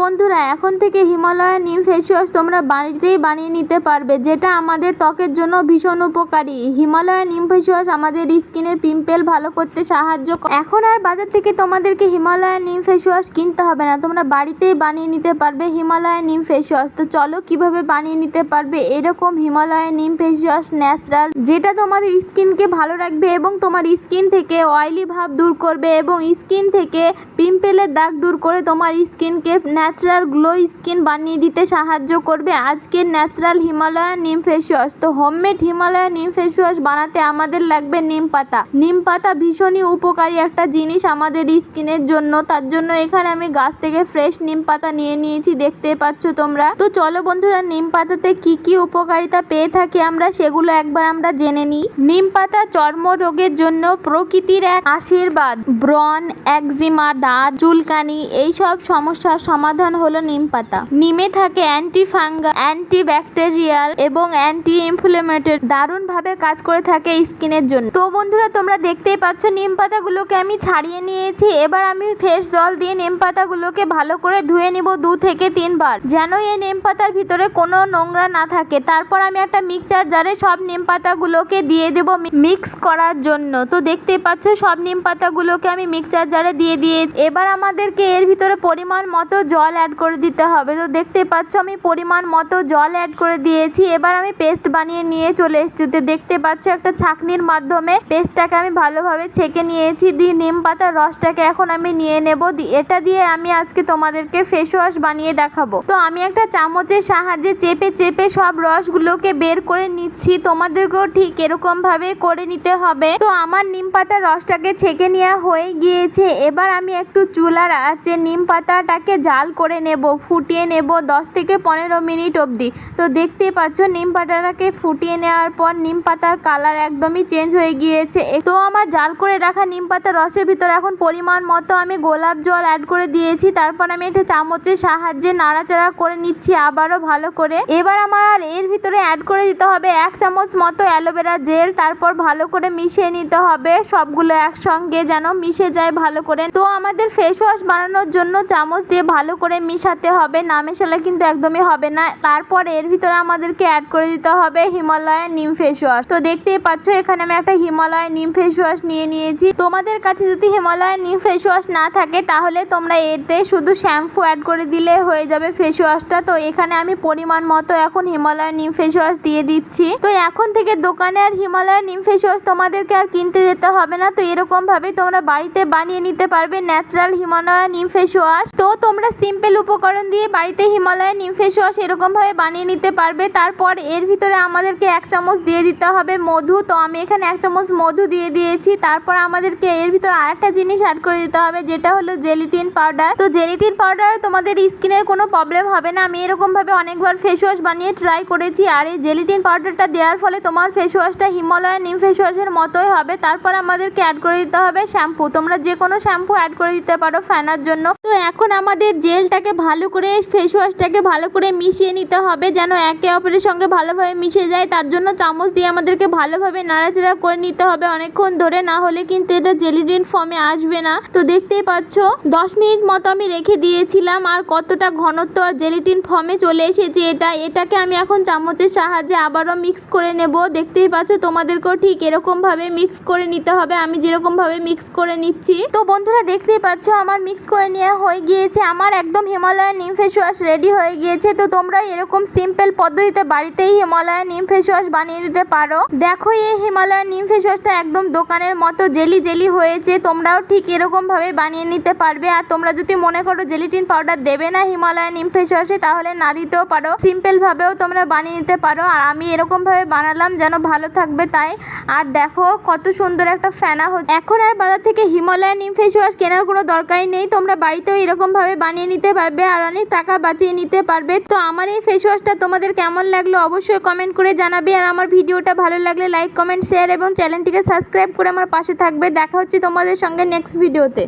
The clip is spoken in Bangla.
বন্ধুরা, এখন থেকে হিমালয়ান নিম ফেস ওয়াশ তোমরা বাড়িতেই বানিয়ে নিতে পারবে, যেটা আমাদের ত্বকের জন্য ভীষণ উপকারী। হিমালয়ান নিম ফেস ওয়াশ আমাদের স্কিনের পিম্পল ভালো করতে সাহায্য এখন আর বাজার থেকে তোমাদেরকে হিমালয়ান নিম ফেস ওয়াশ কিনতে হবে না, তোমরা বাড়িতেই বানিয়ে নিতে পারবে হিমালয়ান নিম ফেস ওয়াশ তো চলো কীভাবে বানিয়ে নিতে পারবে এরকম Himalayan neem face wash natural, যেটা তোমাদের স্কিনকে ভালো রাখবে এবং তোমার স্কিন থেকে অয়েলি ভাব দূর করবে এবং স্কিন থেকে পিম্পলের দাগ দূর করে তোমার স্কিনকে ন্যাচারাল গ্লো স্কিন বানিয়ে দিতে সাহায্য করবে। আজকের natural Himalayan neem face wash তো homemade Himalayan neem face wash বানাতে আমাদের লাগবে নিম পাতা। নিম পাতা ভীষণই উপকারী একটা জিনিস আমাদের স্কিনের জন্য। তার জন্য এখানে আমি গাছ থেকে ফ্রেশ নিম পাতা নিয়ে নিয়েছি, দেখতে পাচ্ছ তোমরা। তো চলো বন্ধুরা, নিম পাতাতে কি কি উপকারিতা পেয়ে থাকি আমরা, সেগুলো একবার আমরা জেনে নিই। নিম পাতা চর্ম রোগের জন্য প্রকৃতির এক আশীর্বাদ। ব্রন একজিমা, দাঁত, চুলকানি, এইসব সমস্যার সমাধান হলো নিম পাতা। নিমে থাকে অ্যান্টি ফাঙ্গা অ্যান্টি ব্যাকটেরিয়াল এবং অ্যান্টি ইনফ্লেমেটরি দারুণ ভাবে কাজ করে থাকে স্কিনের জন্য। তো বন্ধুরা, তোমরা দেখতেই পাচ্ছ, নিম পাতাগুলোকে আমি ছাড়িয়ে নিয়েছি। এবার আমি ফ্রেশ জল দিয়ে নিম পাতাগুলোকে ভালো করে ধুয়ে নিব দু থেকে তিনবার। যেন এই নিম পাতার ভিতরে কোনো নোংরা না থাকে। তারপর আমি একটা মিক্সচার জারে সব নিম পাতাগুলোকে দিয়ে দেব মিক্স করার জন্য। তো দেখতেই পাচ্ছ, সব নিম পাতাগুলোকে আমি মিক্সচার জারে দিয়ে দিয়ে এবার আমাদেরকে এর ভিতরে পরিমাণ মতো জল অ্যাড করে দিতে হবে। তো দেখতে পাচ্ছ আমি পরিমাণ মতো জল অ্যাড করে দিয়েছি। এবার আমি পেস্ট বানিয়ে নিয়ে চলে এসেছি। তো দেখতে পাচ্ছ একটা ছাঁকনির মাধ্যমে পেস্টটাকে আমি ভালোভাবে ছেঁকে নিয়েছি। দিয়ে নিম পাতার রসটাকে এখন আমি নিয়ে নেব। এটা দিয়ে আমি আজকে তোমাদেরকে ফেস ওয়াশ বানিয়ে দেখাবো। তো আমি একটা চামচের সাহায্যে চেপে চেপে সব রসগুলোকে বের করে নিচ্ছি। তোমাদেরকেও ঠিক এরকম ভাবে করে নিতে হবে। তো আমার নিম পাতার রসটাকে ছেঁকে নেওয়া হয়ে গিয়েছে। এবার আমি একটু চুলার আছে নিম পাতাটাকে জাল করে নেব, ফুটিয়ে নেব দশ থেকে পনেরো মিনিট অবধি। তো দেখতেই পাচ্ছ, নিম পাতাটাকে ফুটিয়ে নেওয়ার পর নিম পাতার কালার একদমই চেঞ্জ হয়ে গিয়েছে। তো আমার জাল করে রাখা নিম পাতার রসের ভিতরে এখন পরিমাণ মতো আমি গোলাপ জল অ্যাড করে দিয়েছি। তারপর আমি একটা চামচের সাহায্যে নাড়াচাড়া করে নিচ্ছি আবারও ভালো করে। এবার আমার এর ভিতরে অ্যাড করে দিতে হবে এক চামচ মতো অ্যালোভেরা জেল। তারপর ভালো করে মিশিয়ে নিতে হবে। সবগুলো একসঙ্গে যেন মিশে যায় ভালো করে। তো আমাদের ফেস ওয়াশ বানানোর জন্য চামচ দিয়ে ভালো করে মিশাতে হবে, না মেশালে কিন্তু একদমই হবে না। তারপর এর ভিতরে আমাদেরকে অ্যাড করে দিতে হবে হিমালয়ান নিম ফেস ওয়াশ তো দেখতেই পাচ্ছ, এখানে আমি একটা হিমালয়ান নিম ফেস ওয়াশ নিয়ে নিয়েছি। তোমাদের কাছে যদি হিমালয়ান নিম ফেস ওয়াশ না থাকে, তাহলে তোমরা এতে শুধু শ্যাম্পু অ্যাড করে দিলে হয়ে যাবে ফেস ওয়াশটা তো এখানে আমি পরিমাণ মতো এখন হিমালয়ান নিম ফেস ওয়াশ দিয়ে দিচ্ছি। তো এখন থেকে দোকানে আর হিমালয়ান নিম ফেস ওয়াশ তোমাদেরকে আর কিনতে যেতে হবে না। তো এরকম ভাবে তোমরা বাড়িতে বানিয়ে নিতে পারবে natural Himalayan neem face wash তো তোমরা সিম্পল উপকরণ দিয়ে বাড়িতে হিমালয়ান নিম ওয়াশ এরকম ভাবে বানিয়ে নিতে পারবে। তারপর এর ভিতরে আমাদেরকে এক চামচ দিয়ে দিতে হবে মধু। তো আমি এখানে এক চামচ মধু দিয়ে দিয়েছি। তারপর আমাদেরকে এর ভিতরে আরেকটা জিনিস অ্যাড করে দিতে হবে, যেটা হলো জেলিটিন পাউডার তো জেলিটিন পাউডার তোমাদের স্কিনের কোনো প্রবলেম হবে না। আমি এরকমভাবে অনেকবার ফেস ওয়াশ বানিয়ে ট্রাই করেছি। আর এই জেলিটিন পাউডারটা দেওয়ার ফলে তোমার ফেস ওয়াশটা হিমালয়ান নিম ফেস ওয়াশের মতোই হবে। তারপর আমাদেরকে অ্যাড করে দিতে হবে শ্যাম্পু তোমরা যে কোনো শ্যাম্পু অ্যাড করে দিতে পারো ফ্যানার জন্য। তো এখন আমাদের জেলটাকে ভালো করে ফেস ওয়াশটাকে ভালো করে মিশিয়ে নিতে হবে যেন একে অপরের সঙ্গে ভালোভাবে মিশে যায়। তার জন্য চামচ দিয়ে আমাদেরকে ভালোভাবে নাড়াচাড়া করে নিতে হবে অনেকক্ষণ ধরে, না হলে কিন্তু এটা জেলিটিন ফর্মে আসবে না। তো দেখতেই পাচ্ছ, দশ মিনিট মতো আমি রেখে দিয়েছিলাম, আর কতটা ঘনত্ব আর জেলিটিন ফর্মে চলে এসেছে এটা। এটাকে আমি এখন চামচের সাহায্যে আবারও মিক্স করে নেব। দেখতেই পাচ্ছ, তোমাদেরকেও ঠিক এরকম ভাবে মিক্স করে নিতে হবে। আমি যেরকম ভাবে মিক্স করে নিচ্ছি। তো বন্ধুরা, দেখতেই পাচ্ছ, আমার মিক্স করে নেওয়া হয়ে গিয়েছে। আমার একদম Himalayan neem face wash ready হয়ে গিয়েছে। তো তোমরা এরকম সিম্পল পদ্ধতিতে বাড়িতেই হিমালয়ান নিম ফেস ওয়াশ বানিয়ে নিতে পারো। দেখো এই হিমালয়ান নিম ফেস ওয়াশটা একদম দোকানের মতো জেলি জেলি হয়েছে। তোমরাও ঠিক এরকম ভাবে বানিয়ে নিতে পারবে। আর তোমরা যদি মনে করো জেলিটিন পাউডার দেবে না হিমালয়ান নিম ফেস ওয়াশে তাহলে না দিতেও পারো। সিম্পল ভাবেও তোমরা বানিয়ে নিতে পারো। আর আমি এরকম ভাবে বানালাম যেন ভালো থাকবে তাই। আর দেখো কত সুন্দর একটা ফেনা হচ্ছে। এখন আর বাজার থেকে হিমালয়ান নিম ফেস ওয়াশ কেনার কোনো দরকারই নেই। তোমরা বাড়িতেও এরকম ভাবে বানিয়ে নিতে পারবে, আর অনেক টাকা বাঁচিয়ে নিতে পারবে। তো আমার এই ফেস ওয়াশটা তোমাদের কেমন লাগল অবশ্যই কমেন্ট করে জানাবে। আর আমার ভিডিওটা ভালো লাগলে লাইক কমেন্ট শেয়ার এবং চ্যানেলটিকে সাবস্ক্রাইব করে আমার পাশে থাকবে। দেখা হচ্ছে তোমাদের সঙ্গে নেক্সট ভিডিওতে